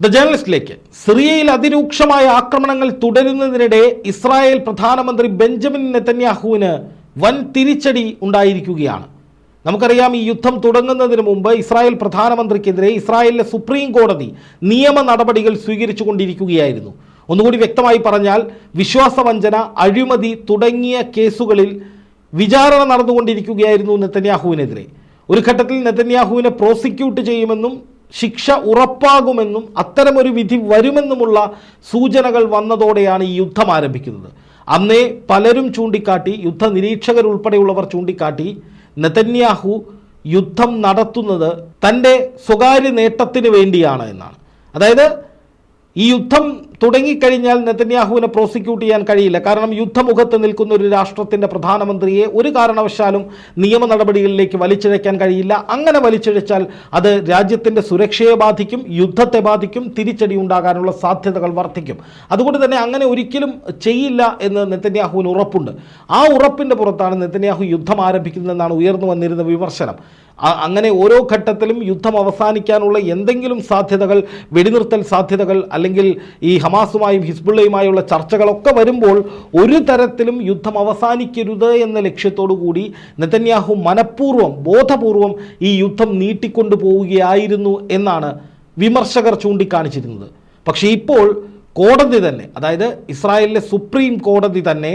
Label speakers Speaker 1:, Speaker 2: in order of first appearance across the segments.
Speaker 1: The ജേർണലിസ്റ്റിലേക്ക് സിറിയയിൽ അതിരൂക്ഷമായ ആക്രമണങ്ങൾ തുടരുന്നതിനിടെ ഇസ്രായേൽ പ്രധാനമന്ത്രി ബെഞ്ചമിൻ നെതന്യാഹുവിന് വൻ തിരിച്ചടി ഉണ്ടായിരിക്കുകയാണ്. നമുക്കറിയാം ഈ യുദ്ധം തുടങ്ങുന്നതിന് മുമ്പ് ഇസ്രായേൽ പ്രധാനമന്ത്രിക്കെതിരെ ഇസ്രായേലിലെ സുപ്രീം കോടതി നിയമ നടപടികൾ സ്വീകരിച്ചു കൊണ്ടിരിക്കുകയായിരുന്നു ഒന്നുകൂടി വ്യക്തമായി പറഞ്ഞാൽ വിശ്വാസവഞ്ചന അഴിമതി തുടങ്ങിയ കേസുകളിൽ വിചാരണ നടന്നുകൊണ്ടിരിക്കുകയായിരുന്നു നെതന്യാഹുവിനെതിരെ. ഒരു ഘട്ടത്തിൽ നെതന്യാഹുവിനെ പ്രോസിക്യൂട്ട് ചെയ്യുമെന്നും ശിക്ഷ ഉറപ്പാകുമെന്നും അത്തരമൊരു വിധി വരുമെന്നുമുള്ള സൂചനകൾ വന്നതോടെയാണ് ഈ യുദ്ധം ആരംഭിക്കുന്നത്. അന്നേ പലരും ചൂണ്ടിക്കാട്ടി യുദ്ധ നിരീക്ഷകരുൾപ്പെടെയുള്ളവർ ചൂണ്ടിക്കാട്ടി നെതന്യാഹു യുദ്ധം നടത്തുന്നത് തന്റെ സ്വകാര്യ നേട്ടത്തിന് വേണ്ടിയാണ് എന്നാണ്. അതായത് ഈ യുദ്ധം തുടങ്ങിക്കഴിഞ്ഞാൽ നെതന്യാഹുവിനെ പ്രോസിക്യൂട്ട് ചെയ്യാൻ കഴിയില്ല. കാരണം യുദ്ധമുഖത്ത് നിൽക്കുന്ന ഒരു രാഷ്ട്രത്തിന്റെ പ്രധാനമന്ത്രിയെ ഒരു കാരണവശാലും നിയമ നടപടികളിലേക്ക് വലിച്ചിഴയ്ക്കാൻ കഴിയില്ല. അങ്ങനെ വലിച്ചിഴച്ചാൽ അത് രാജ്യത്തിന്റെ സുരക്ഷയെ ബാധിക്കും യുദ്ധത്തെ ബാധിക്കും തിരിച്ചടി ഉണ്ടാകാനുള്ള സാധ്യതകൾ വർദ്ധിക്കും. അതുകൊണ്ട് തന്നെ അങ്ങനെ ഒരിക്കലും ചെയ്യില്ല എന്ന് നെതന്യാഹുവിന് ഉറപ്പുണ്ട്. ആ ഉറപ്പിന്റെ പുറത്താണ് നെതന്യാഹു യുദ്ധം ആരംഭിക്കുന്നതെന്നാണ് ഉയർന്നു വന്നിരുന്ന വിമർശനം. അങ്ങനെ ഓരോ ഘട്ടത്തിലും യുദ്ധം അവസാനിക്കാനുള്ള എന്തെങ്കിലും സാധ്യതകൾ വെടിനിർത്തൽ സാധ്യതകൾ അല്ലെങ്കിൽ ഈ ഹമാസുമായും ഹിസ്ബുള്ളയുമായുള്ള ചർച്ചകളൊക്കെ വരുമ്പോൾ ഒരു തരത്തിലും യുദ്ധം അവസാനിക്കരുത് എന്ന ലക്ഷ്യത്തോടു കൂടി നെതന്യാഹു മനഃപൂർവം ബോധപൂർവം ഈ യുദ്ധം നീട്ടിക്കൊണ്ടു പോവുകയായിരുന്നു എന്നാണ് വിമർശകർ ചൂണ്ടിക്കാണിച്ചിരുന്നത്. പക്ഷേ ഇപ്പോൾ കോടതി തന്നെ അതായത് ഇസ്രായേലിലെ സുപ്രീം കോടതി തന്നെ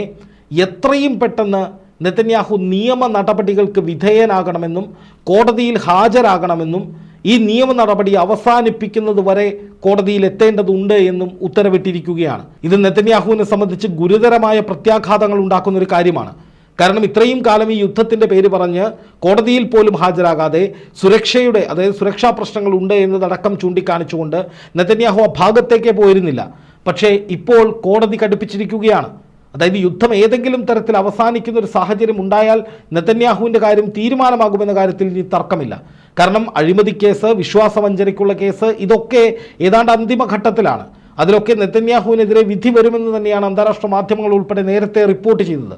Speaker 1: എത്രയും പെട്ടെന്ന് നെതന്യാഹു നിയമ നടപടികൾക്ക് വിധേയനാകണമെന്നും കോടതിയിൽ ഹാജരാകണമെന്നും ഈ നിയമ നടപടി അവസാനിപ്പിക്കുന്നത് വരെ കോടതിയിൽ എത്തേണ്ടതുണ്ട് എന്നും ഉത്തരവിട്ടിരിക്കുകയാണ്. ഇത് നെതന്യാഹുവിനെ സംബന്ധിച്ച് ഗുരുതരമായ പ്രത്യാഘാതങ്ങൾ ഉണ്ടാക്കുന്ന ഒരു കാര്യമാണ്. കാരണം ഇത്രയും കാലം ഈ യുദ്ധത്തിന്റെ പേര് പറഞ്ഞ് കോടതിയിൽ പോലും ഹാജരാകാതെ സുരക്ഷയുടെ അതായത് സുരക്ഷാ പ്രശ്നങ്ങൾ ഉണ്ട് എന്നതടക്കം ചൂണ്ടിക്കാണിച്ചുകൊണ്ട് നെതന്യാഹു ആ ഭാഗത്തേക്കേ പോയിരുന്നില്ല. പക്ഷേ ഇപ്പോൾ കോടതി കടുപ്പിച്ചിരിക്കുകയാണ്. അതായത് യുദ്ധം ഏതെങ്കിലും തരത്തിൽ അവസാനിക്കുന്ന ഒരു സാഹചര്യം ഉണ്ടായാൽ നെതന്യാഹുവിന്റെ കാര്യം തീരുമാനമാകുമെന്ന കാര്യത്തിൽ ഇനി തർക്കമില്ല. കാരണം അഴിമതി കേസ് വിശ്വാസവഞ്ചനയ്ക്കുള്ള കേസ് ഇതൊക്കെ ഏതാണ്ട് അന്തിമഘട്ടത്തിലാണ്. അതിലൊക്കെ നെതന്യാഹുവിനെതിരെ വിധി വരുമെന്ന് തന്നെയാണ് അന്താരാഷ്ട്ര മാധ്യമങ്ങൾ ഉൾപ്പെടെ നേരത്തെ റിപ്പോർട്ട് ചെയ്തത്.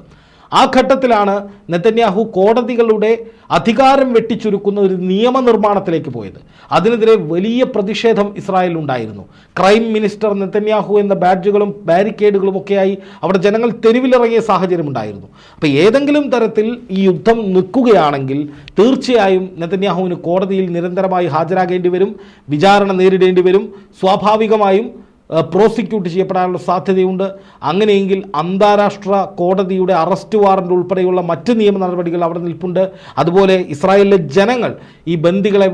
Speaker 1: ആ ഘട്ടത്തിലാണ് നെതന്യാഹു കോടതികളുടെ അധികാരം വെട്ടിച്ചുരുക്കുന്ന ഒരു നിയമനിർമ്മാണത്തിലേക്ക് പോയത്. അതിനെതിരെ വലിയ പ്രതിഷേധം ഇസ്രായേലിൽ ഉണ്ടായിരുന്നു. ക്രൈം മിനിസ്റ്റർ നെതന്യാഹു എന്ന ബാഡ്ജുകളും ബാരിക്കേഡുകളും ഒക്കെയായി അവിടെ ജനങ്ങൾ തെരുവിലിറങ്ങിയ സാഹചര്യം ഉണ്ടായിരുന്നു. അപ്പോൾ ഏതെങ്കിലും തരത്തിൽ ഈ യുദ്ധം നിൽക്കുകയാണെങ്കിൽ തീർച്ചയായും നെതന്യാഹുവിന് കോടതിയിൽ നിരന്തരമായി ഹാജരാകേണ്ടി വരും വിചാരണ നേരിടേണ്ടി വരും സ്വാഭാവികമായും പ്രോസിക്യൂട്ട് ചെയ്യപ്പെടാനുള്ള സാധ്യതയുണ്ട്. അങ്ങനെയെങ്കിൽ അന്താരാഷ്ട്ര കോടതിയുടെ അറസ്റ്റ് വാറണ്ട് ഉൾപ്പെടെയുള്ള മറ്റ് നിയമ നടപടികൾ അവിടെ നിൽപ്പുണ്ട്. അതുപോലെ ഇസ്രായേലിലെ ജനങ്ങൾ ഈ ബന്ദികളെ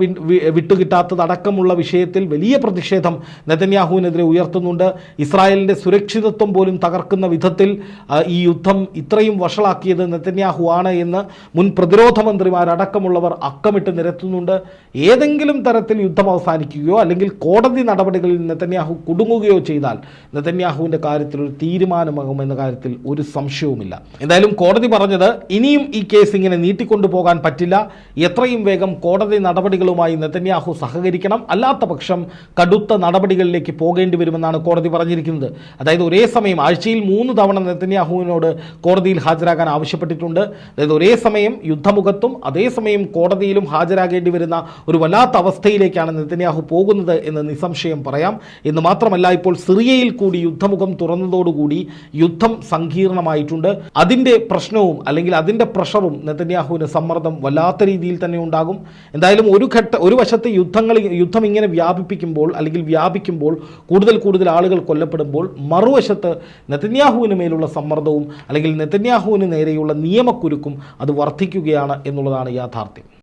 Speaker 1: വിട്ടുകിട്ടാത്തതടക്കമുള്ള വിഷയത്തിൽ വലിയ പ്രതിഷേധം നെതന്യാഹുവിനെതിരെ ഉയർത്തുന്നുണ്ട്. ഇസ്രായേലിന്റെ സുരക്ഷിതത്വം പോലും തകർക്കുന്ന വിധത്തിൽ ഈ യുദ്ധം ഇത്രയും വഷളാക്കിയത് നെതന്യാഹു ആണ് എന്ന് മുൻ പ്രതിരോധ മന്ത്രിമാരടക്കമുള്ളവർ അക്കമിട്ട് നിരത്തുന്നുണ്ട്. ഏതെങ്കിലും തരത്തിൽ യുദ്ധം അവസാനിക്കുകയോ അല്ലെങ്കിൽ കോടതി നടപടികളിൽ നെതന്യാഹു കുടുങ്ങുകയോ ചെയ്താൽ നെതന്യാഹുവിന്റെ കാര്യത്തിൽ ഒരു തീരുമാനമാകുമെന്ന കാര്യത്തിൽ ഒരു സംശയവുമില്ല. എന്തായാലും കോടതി പറഞ്ഞത് ഇനിയും ഈ കേസ് ഇങ്ങനെ നീട്ടിക്കൊണ്ടു പോകാൻ പറ്റില്ല. എത്രയും വേഗം കോടതി നടപടികളുമായി നെതന്യാഹു സഹകരിക്കണം. അല്ലാത്ത പക്ഷം കടുത്ത നടപടികളിലേക്ക് പോകേണ്ടി വരുമെന്നാണ് കോടതി പറഞ്ഞിരിക്കുന്നത്. അതായത് ഒരേ സമയം ആഴ്ചയിൽ മൂന്ന് തവണ നെതന്യാഹുവിനോട് കോടതിയിൽ ഹാജരാകാൻ ആവശ്യപ്പെട്ടിട്ടുണ്ട്. അതായത് ഒരേ സമയം യുദ്ധമുഖത്തും അതേസമയം കോടതിയിലും ഹാജരാകേണ്ടി വരുന്ന ഒരു വല്ലാത്ത അവസ്ഥയിലേക്കാണ് നെതന്യാഹു പോകുന്നത് എന്ന് നിസ്സംശയം പറയാം. എന്ന് മാത്രമല്ല ഇപ്പോൾ സിറിയയിൽ കൂടി യുദ്ധമുഖം തുറന്നതോടുകൂടി യുദ്ധം സങ്കീർണമായിട്ടുണ്ട്. അതിന്റെ പ്രശ്നവും അല്ലെങ്കിൽ അതിന്റെ പ്രഷറും നെതന്യാഹുവിന് സമ്മർദ്ദം വല്ലാത്ത രീതിയിൽ തന്നെ ഉണ്ടാകും. എന്തായാലും ഒരു ഘട്ട ഒരു വശത്ത് യുദ്ധങ്ങൾ യുദ്ധം ഇങ്ങനെ വ്യാപിപ്പിക്കുമ്പോൾ അല്ലെങ്കിൽ വ്യാപിക്കുമ്പോൾ കൂടുതൽ കൂടുതൽ ആളുകൾ കൊല്ലപ്പെടുമ്പോൾ മറുവശത്ത് നെതന്യാഹുവിന് മേലുള്ള സമ്മർദ്ദവും അല്ലെങ്കിൽ നെതന്യാഹുവിന് നേരെയുള്ള നിയമക്കുരുക്കും അത് വർദ്ധിക്കുകയാണ് എന്നുള്ളതാണ് യാഥാർത്ഥ്യം.